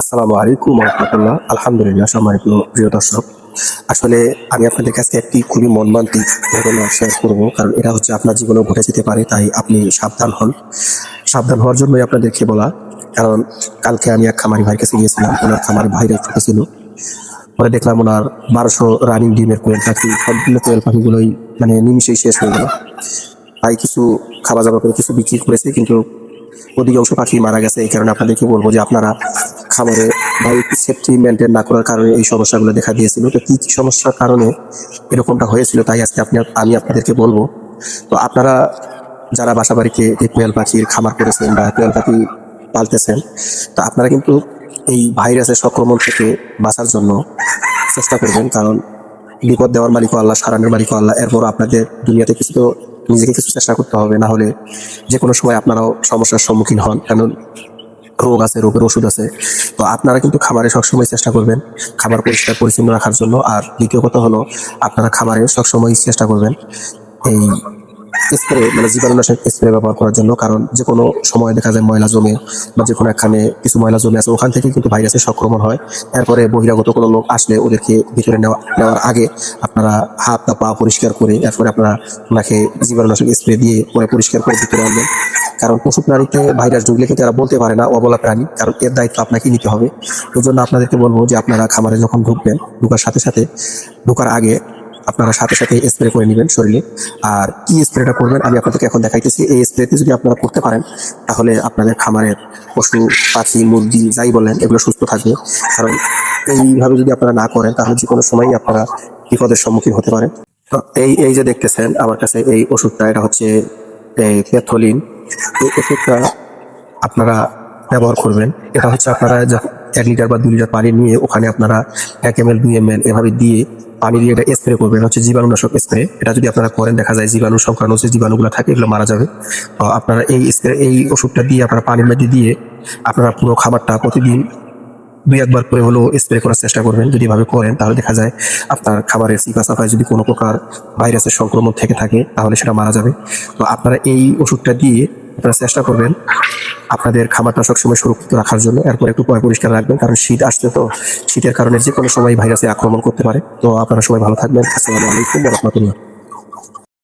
আসসালামু আলাইকুম রহমতুল্লাহ। আলহামদুলিল্লাহ, সম্মানিত প্রিয় দর্শক, আসলে আমি আপনাদের কাছে একটি খুবই মর্মান্তিক ঘটনা শেয়ার করব, কারণ এটা হচ্ছে আপনার জীবনেও ঘটে যেতে পারে, তাই আপনি সাবধান হন। সাবধান হওয়ার জন্যই আপনাদেরকে বলা, কারণ কালকে আমি এক খামারি ভাইয়ের কাছে গিয়েছিলাম, ওনার খামারি ভাইরা ছিল। পরে দেখলাম ওনার বারোশো রানিং ডিমের কোয়েল পাখি, সবগুলো কোয়েল পাখিগুলোই মানে নিমিশেই শেষ হয়ে গেল। ভাই কিছু খাওয়া দাওয়া করে কিছু বিক্রি করেছে, কিন্তু অধিকাংশ পাখি মারা গেছে, এই কারণে আপনাদেরকে বলব যে আপনারা খামারে বা সেফটি মেনটেন না করার কারণে এই সমস্যাগুলো দেখা দিয়েছিল। তো কি কি সমস্যার কারণে এরকমটা হয়েছিল তাই আজকে আপনি, আমি আপনাদেরকে বলব। তো আপনারা যারা বাসা বাড়িতে কোয়েল পাখির খামার করেছেন বা কোয়েল পাখি পালতেছেন, তো আপনারা কিন্তু এই ভাইরাসের সংক্রমণ থেকে বাঁচার জন্য চেষ্টা করবেন। কারণ বিপদ দেওয়ার মালিক আল্লাহ, সারানোর মালিক আল্লাহ। এরপর আপনাদের দুনিয়াতে কিছু তো নিজেকে কিছু চেষ্টা করতে হবে। না হলে যে কোনো সময় আপনারাও সমস্যার সম্মুখীন হন। কারণ রোগ আছে, রোগের ওষুধ আছে। তো আপনারা কিন্তু খামারে সবসময় চেষ্টা করবেন। খাবার পরিষ্কার, পরিচ্ছন্ন রাখার জন্য। আর দ্বিতীয় কথা হলো, আপনারা খামারে সবসময় চেষ্টা করবেন এই স্প্রে মানে জীবাণুনাশক স্প্রে ব্যবহার করার জন্য। কারণ যে কোনো সময় দেখা যায় ময়লা জমে বা যে কোনো একখানে কিছু ময়লা জমে আছে, ওখান থেকে কিন্তু ভাইরাসের সংক্রমণ হয়। এরপরে বহিরাগত কোনো লোক আসলে ওদেরকে ভিতরে নেওয়া, নেওয়ার আগে আপনারা হাত বা পা পরিষ্কার করে, এরপরে আপনারা ওনাকে জীবাণুনাশক স্প্রে দিয়ে পরে পরিষ্কার করে ভিতরে আনবেন। কারণ পশু প্রাণীতে ভাইরাস ঢুকলে কিন্তু এরা বলতে পারে না, অবলা প্রাণী, কারণ এর দায়িত্ব আপনাকে নিতে হবে। জন্য আপনাদেরকে বলব যে আপনারা খামারে যখন ঢুকবেন, ঢুকার সাথে সাথে, ঢুকার আগে আপনারা সাথে সাথে স্প্রে করে নেবেন শরীরে। আর কি স্প্রেটা করবেন, আমি আপনাদেরকে এখন দেখাইতেছি। এই স্প্রেতে যদি আপনারা করতে পারেন, তাহলে আপনাদের খামারের পশু, পাখি, মুরগি, যাই বলেন, এগুলো সুস্থ থাকবে। কারণ এইভাবে যদি আপনারা না করেন, তাহলে যে কোনো সময়ই আপনারা বিপদের সম্মুখীন হতে পারেন। এই এই যে দেখতেছেন, আমার কাছে এই ওষুধটা, এটা হচ্ছে পেথলিন এই ওষুধটা আপনারা ব্যবহার করবেন। এটা হচ্ছে আপনারা এক লিটার বা দু লিটার পানি নিয়ে ওখানে আপনারা এক এম এল দুই এম এল এভাবে দিয়ে পানি দিয়ে এটা স্প্রে করবেন। হচ্ছে জীবাণুনাশক স্প্রে এটা যদি আপনারা করেন, দেখা যায় জীবাণু সংক্রান্ত যে জীবাণুগুলো থাকে, এগুলো মারা যাবে। তো আপনারা এই স্প্রে এই ওষুধটা দিয়ে আপনারা পানির মধ্যে দিয়ে আপনারা পুরো খাবারটা প্রতিদিন দুই, একবার করে হলেও স্প্রে করার চেষ্টা করবেন। যদি এভাবে করেন, তাহলে দেখা যায় আপনার খাবারের সিপা সাফায় যদি কোনো প্রকার ভাইরাসের সংক্রমণ থেকে থাকে, তাহলে সেটা মারা যাবে। তো আপনারা এই ওষুধটা দিয়ে আপনারা চেষ্টা করবেন আপনাদের খাবারটা সবসময় সুরক্ষিত রাখার জন্য। এরপর একটু পয় পরিষ্কার রাখবেন, কারণ শীত আসতে তো শীতের কারণে যে কোনো সময় ভাইরাসে আক্রমণ করতে পারে। তো আপনারা সবাই ভালো থাকবেন। আসসালামু আলাইকুম রহমতুল্লাহ।